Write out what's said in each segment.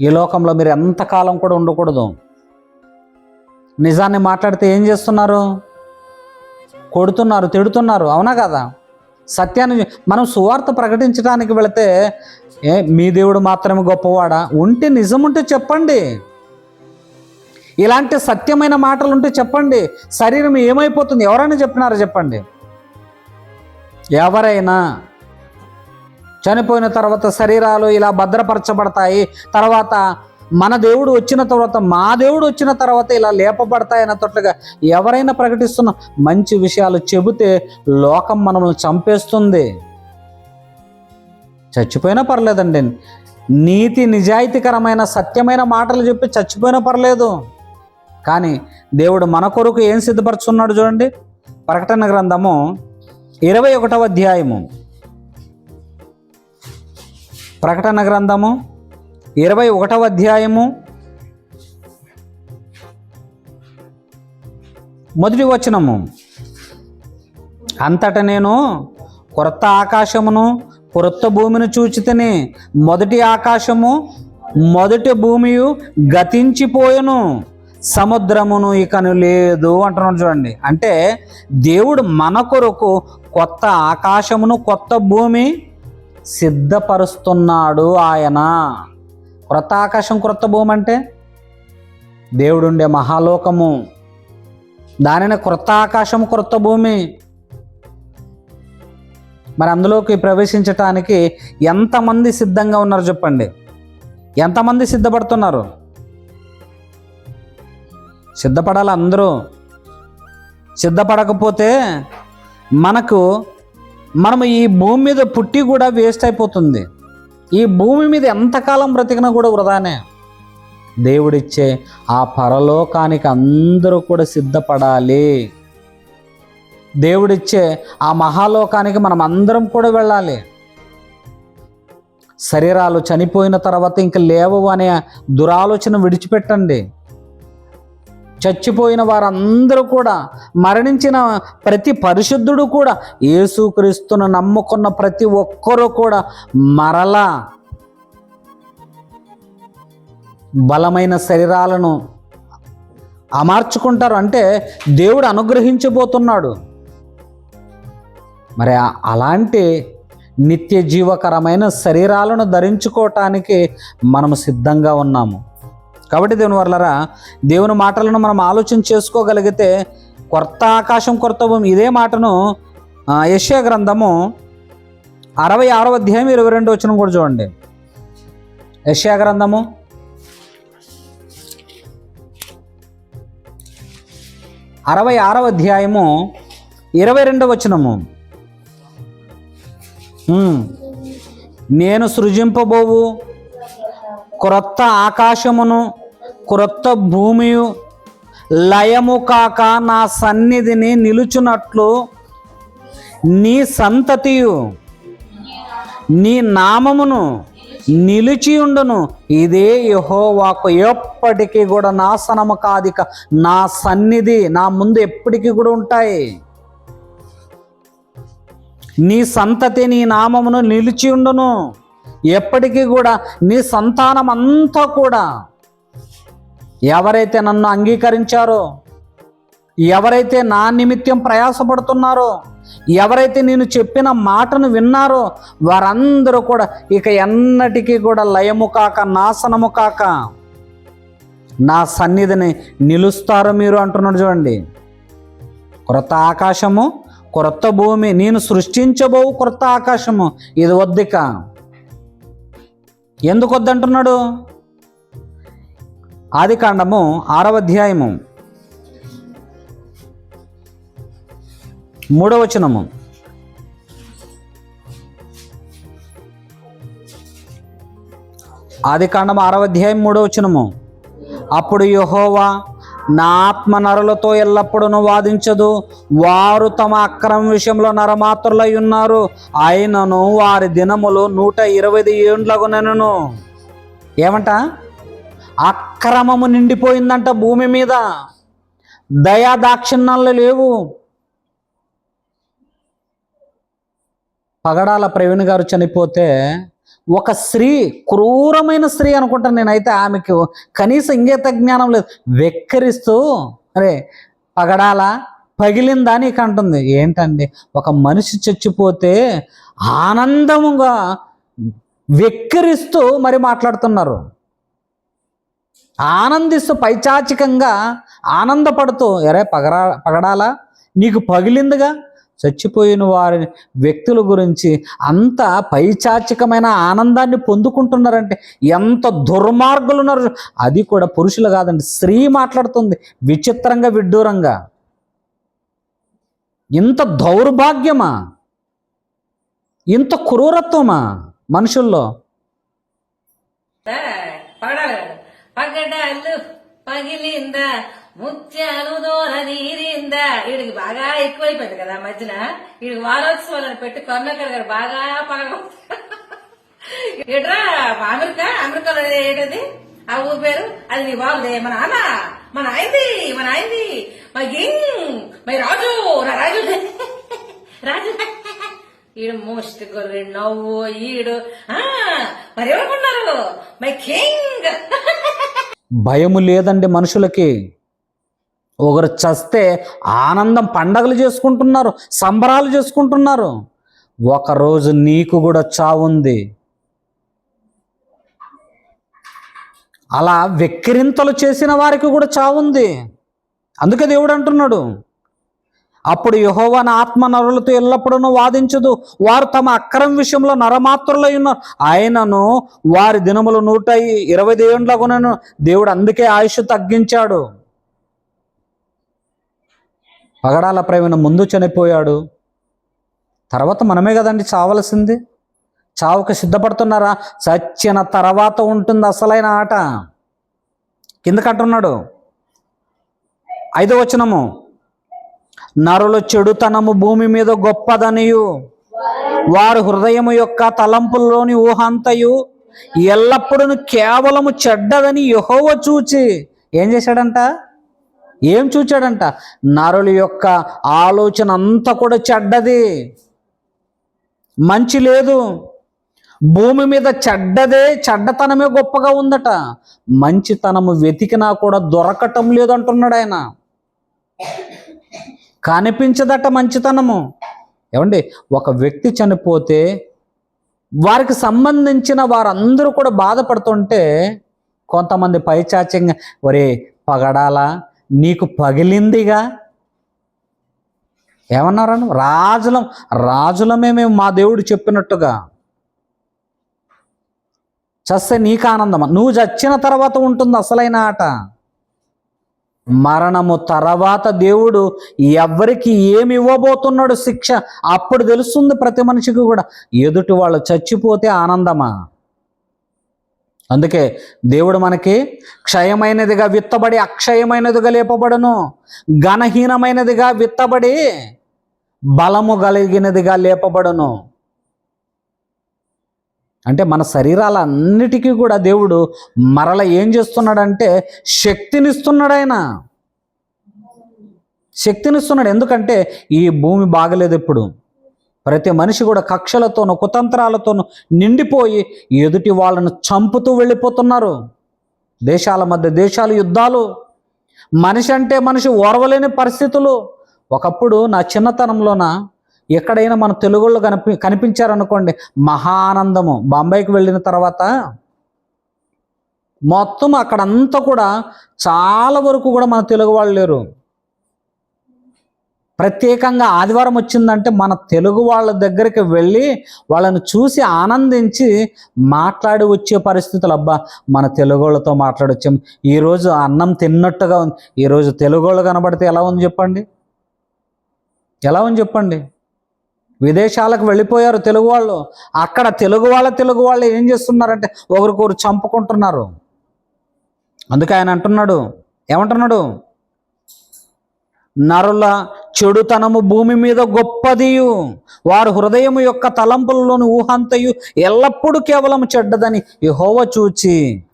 ఈ లోకంలో మీరు ఎంతకాలం కూడా ఉండకూడదు. నిజాన్ని మాట్లాడితే ఏం చేస్తున్నారు? కొడుతున్నారు తిడుతున్నారు అవునా కదా? సత్యాన్ని మనం సువార్త ప్రకటించడానికి వెళితే ఏ మీ దేవుడు మాత్రమే గొప్పవాడా? ఉంటే నిజం ఉంటే చెప్పండి. ఇలాంటి సత్యమైన మాటలు ఉంటే చెప్పండి. శరీరం ఏమైపోతుంది? ఎవరైనా చెప్పినారో చెప్పండి? ఎవరైనా చనిపోయిన తర్వాత శరీరాలు ఇలా భద్రపరచబడతాయి. తర్వాత మన దేవుడు వచ్చిన తర్వాత మా దేవుడు వచ్చిన తర్వాత ఇలా లేపబడతాయి అన్నట్లుగా ఎవరైనా ప్రకటిస్తున్న మంచి విషయాలు చెబితే లోకం మనల్ని చంపేస్తుంది. చచ్చిపోయినా పర్లేదండి. నీతి నిజాయితీకరమైన సత్యమైన మాటలు చెప్పి చచ్చిపోయినా పర్లేదు. కానీ దేవుడు మన కొరకు ఏం సిద్ధపరచున్నాడు చూడండి. ప్రకటన గ్రంథము ఇరవై ఒకటవ అధ్యాయము. ప్రకటన గ్రంథము ఇరవై ఒకటవ అధ్యాయము మొదటి వచనము. అంతట నేను కొత్త ఆకాశమును క్రొత్త భూమిని చూచితిని మొదటి ఆకాశము మొదటి భూమియు గతించిపోయెను. సముద్రమును ఇకను లేదు అంటున్నాడు చూడండి. అంటే దేవుడు మన కొరకు కొత్త ఆకాశమును కొత్త భూమి సిద్ధపరుస్తున్నాడు ఆయన. క్రొత్త ఆకాశం క్రొత్త భూమి అంటే దేవుడుండే మహాలోకము. దానిని క్రొత్త ఆకాశం క్రొత్త భూమి. మరి అందులోకి ప్రవేశించటానికి ఎంతమంది సిద్ధంగా ఉన్నారు చెప్పండి. ఎంతమంది సిద్ధపడుతున్నారు? సిద్ధపడాలి అందరూ. సిద్ధపడకపోతే మనకు మనము ఈ భూమి మీద పుట్టి కూడా వేస్ట్ అయిపోతుంది. ఈ భూమి మీద ఎంతకాలం బ్రతికినా కూడా వృధానే. దేవుడిచ్చే ఆ పరలోకానికి అందరూ కూడా సిద్ధపడాలి. దేవుడిచ్చే ఆ మహాలోకానికి మనం అందరం కూడా వెళ్ళాలి. శరీరాలు చనిపోయిన తర్వాత ఇంక లేవు అనే దురాలోచన విడిచిపెట్టండి. చచ్చిపోయిన వారందరూ కూడా మరణించిన ప్రతి పరిశుద్ధుడు కూడా యేసుక్రీస్తును నమ్ముకున్న ప్రతి ఒక్కరూ కూడా మరలా బలమైన శరీరాలను అమర్చుకుంటారు. అంటే దేవుడు అనుగ్రహించబోతున్నాడు. మరి అలాంటి నిత్య జీవకరమైన శరీరాలను ధరించుకోవటానికి మనము సిద్ధంగా ఉన్నాము. కాబట్టి దేవుని వర్లరా దేవుని మాటలను మనం ఆలోచన చేసుకోగలిగితే కొత్త ఆకాశం కొత్త భూమి ఇదే మాటను యశ్య గ్రంథము అరవై ఆరో అధ్యాయం ఇరవై రెండు వచ్చిన కూడా చూడండి. యశ్యా గ్రంథము అరవై ఆరవ అధ్యాయము ఇరవై రెండవ వచనము. నేను సృజింపబోవు క్రొత్త ఆకాశమును క్రొత్త భూమియు లయము కాక నా సన్నిధిని నిలుచున్నట్లు నీ సంతతియు నీ నామమును నిలిచి ఉండును. ఇదే యహోవాకు ఎప్పటికీ కూడా నాశనము కాదిక. నా సన్నిధి నా ముందు ఎప్పటికీ కూడా ఉంటాయి. నీ సంతతి నీ నామమును నిలిచి ఉండును. ఎప్పటికీ కూడా నీ సంతానం అంతా కూడా ఎవరైతే నన్ను అంగీకరించారో ఎవరైతే నా నిమిత్తం ప్రయాసపడుతున్నారో ఎవరైతే నేను చెప్పిన మాటను విన్నారో వారందరూ కూడా ఇక ఎన్నటికీ కూడా లయము కాక నాశనము కాక నా సన్నిధిని నిలుస్తారు మీరు అంటున్నాడు చూడండి. క్రొత్త ఆకాశము క్రొత్త భూమి నేను సృష్టించబోవు క్రొత్త ఆకాశము. ఇది వద్దిక. ఎందుకు వద్దంటున్నాడు? ఆదికాండము ఆరవ అధ్యాయము. మూడవచనము ఆదికాండం ఆరవ అధ్యాయం మూడవచనము అప్పుడు యహోవా నా ఆత్మ నరులతో ఎల్లప్పుడూ వాదించదు. వారు తమ అక్రమ విషయంలో నరమాత్రులై ఉన్నారు. అయినను వారి దినములు నూట ఇరవై ఏండ్లగునను ఏమంట? అక్రమము నిండిపోయిందంట భూమి మీద. దయా దాక్షిణ్యాలు లేవు. పగడాల ప్రవీణ్ గారు చనిపోతే ఒక స్త్రీ క్రూరమైన స్త్రీ అనుకుంటాను నేనైతే ఆమెకు. కనీసం ఇంగేత జ్ఞానం లేదు. వెక్కిరిస్తూ అరే పగడాల పగిలిందా నీకు అంటుంది. ఏంటండి? ఒక మనిషి చచ్చిపోతే ఆనందముగా వెక్కిరిస్తూ మరి మాట్లాడుతున్నారు. ఆనందిస్తూ పైచాచికంగా ఆనందపడుతూ ఎరే పగరా పగడాలా? నీకు పగిలిందిగా? చచ్చిపోయిన వారి వ్యక్తుల గురించి అంత పైచాచికమైన ఆనందాన్ని పొందుకుంటున్నారంటే ఎంత దుర్మార్గులు ఉన్నారు అది కూడా పురుషులు కాదండి స్త్రీ మాట్లాడుతుంది విచిత్రంగా విడ్డూరంగా. ఇంత దౌర్భాగ్యమా? ఇంత క్రూరత్వమా మనుషుల్లో? పగడాలు పగిలిందా ముత్యాలు దూర నీరిందా. వీడికి బాగా ఎక్కువైపోయింది కదా మధ్యన. వీడికి వారోత్సవాలను పెట్టి కరుణాకర్ గారు బాగా పగల ఏట్రా అమెరికా అమెరికాలో ఏంటది ఆ ఊరు పేరు? అది నీ బాబుదే మన నాన్న మన ఆయనది మన ఆయనది మా గింగ్ మై రాజు నా రాజు. రాజు. ఈడు మోస్ట్ గొర్రె నవ్వు ఈడు. ఆ, మరి ఎవరుకున్నారు మై కింగ్. భయము లేదండి మనుషులకి. ఒకరు చస్తే ఆనందం పండగలు చేసుకుంటున్నారు సంబరాలు చేసుకుంటున్నారు. ఒకరోజు నీకు కూడా చావుంది అలా వెక్కిరింతలు చేసిన వారికి కూడా చావుంది అందుకే దేవుడు అంటున్నాడు అప్పుడు యహోవన ఆత్మ నరులతో ఎల్లప్పుడూ వాదించదు. వారు తమ అక్రమ విషయంలో నరమాత్రులై ఉన్నారు. ఆయనను వారి దినములు నూట ఇరవై దేవుళ్ళగునను దేవుడు అందుకే ఆయుష్ తగ్గించాడు. పగడాల ప్రేమను ముందు చనిపోయాడు. తర్వాత మనమే కదండి చావలసింది? చావుకు సిద్ధపడుతున్నారా? చచ్చిన తర్వాత ఉంటుంది అసలైన ఆట. కిందకంటున్నాడు ఐదో వచనము. నరుల చెడుతనము భూమి మీద గొప్పదనియు. వారి హృదయము యొక్క తలంపుల్లోని ఊహంతయు ఎల్లప్పుడూ కేవలము చెడ్డదని యహోవ చూచి. ఏం చేశాడంట? ఏం చూచాడంట? నరుల యొక్క ఆలోచన అంతా కూడా చెడ్డది. మంచి లేదు. భూమి మీద చెడ్డదే చెడ్డతనమే గొప్పగా ఉందట. మంచితనము వెతికినా కూడా దొరకటం లేదు అంటున్నాడు ఆయన. కనిపించదట మంచితనము. ఏమండి? ఒక వ్యక్తి చనిపోతే వారికి సంబంధించిన వారందరూ కూడా బాధపడుతుంటే కొంతమంది పైచాచ్యంగా ఒరే పగడాలా నీకు పగిలిందిగా. ఏమన్నారను రాజులం రాజులమే మేము మా దేవుడు చెప్పినట్టుగా. చస్తే నీకు ఆనందమా నువ్వు చచ్చిన తర్వాత ఉంటుంది అసలైన ఆట? మరణము తర్వాత దేవుడు ఎవరికి ఏమి ఇవ్వబోతున్నాడు శిక్ష అప్పుడు తెలుస్తుంది ప్రతి మనిషికి కూడా. ఎదుటి వాళ్ళు చచ్చిపోతే ఆనందమా? అందుకే దేవుడు మనకి క్షయమైనదిగా విత్తబడి అక్షయమైనదిగా లేపబడును. ఘనహీనమైనదిగా విత్తబడి బలము కలిగినదిగా లేపబడును. అంటే మన శరీరాలన్నిటికీ కూడా దేవుడు మరల ఏం చేస్తున్నాడంటే శక్తినిస్తున్నాడు ఆయన శక్తినిస్తున్నాడు. ఎందుకంటే ఈ భూమి బాగలేదు ఇప్పుడు ప్రతి మనిషి కూడా కక్షలతోనూ కుతంత్రాలతోనూ నిండిపోయి ఎదుటి వాళ్ళను చంపుతూ వెళ్ళిపోతున్నారు. దేశాల మధ్య దేశాలు యుద్ధాలు. మనిషి అంటే మనిషి ఓర్వలేని పరిస్థితులు. ఒకప్పుడు నా చిన్నతనంలోన ఎక్కడైనా మన తెలుగులో కనిపి కనిపించారనుకోండి మహా ఆనందము బాంబేకి వెళ్ళిన తర్వాత మొత్తం అక్కడంతా కూడా చాలా వరకు కూడా మన తెలుగు వాళ్ళు లేరు. ప్రత్యేకంగా ఆదివారం వచ్చిందంటే మన తెలుగు వాళ్ళ దగ్గరికి వెళ్ళి వాళ్ళని చూసి ఆనందించి మాట్లాడి వచ్చే పరిస్థితులు. అబ్బా మన తెలుగు వాళ్ళతో మాట్లాడొచ్చాం ఈరోజు అన్నం తిన్నట్టుగా ఉంది. ఈరోజు తెలుగు వాళ్ళు కనబడితే ఎలా ఉంది చెప్పండి? ఎలా ఉంది చెప్పండి? విదేశాలకు వెళ్ళిపోయారు తెలుగు వాళ్ళు. అక్కడ తెలుగు వాళ్ళ తెలుగు వాళ్ళు ఏం చేస్తున్నారంటే ఒకరికొకరు చంపుకుంటున్నారు. అందుకే ఆయన అంటున్నాడు. ఏమంటున్నాడు? నరుల చెడుతనము భూమి మీద గొప్పదియు. వారు హృదయం యొక్క తలంపులలోని ఊహంతయు ఎల్లప్పుడూ కేవలం చెడ్డదని యహోవ చూచి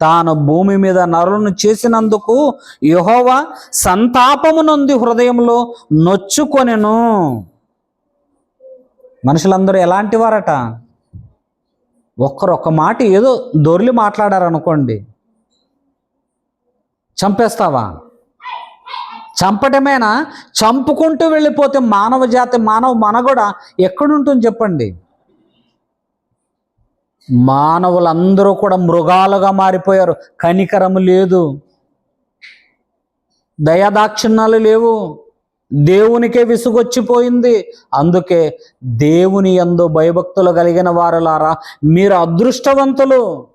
తాను భూమి మీద నరులను చేసినందుకు యహోవ సంతాపము నొంది హృదయంలో నొచ్చుకొనెను. మనుషులందరూ ఎలాంటి వారట ఒక్కరొక్క మాట ఏదో దొర్లి మాట్లాడారనుకోండి చంపేస్తావా? చంపటమేనా? చంపుకుంటూ వెళ్ళిపోతే మానవ జాతి మానవ మనగడ ఎక్కడుంటుంది చెప్పండి? మానవులందరూ కూడా మృగాలుగా మారిపోయారు. కనికరము లేదు. దయాదాక్షిణ్యాలు లేవు. దేవునికే విసుగొచ్చిపోయింది. అందుకే దేవుని ఎందు భయభక్తులు కలిగిన వారులారా మీరు అదృష్టవంతులు.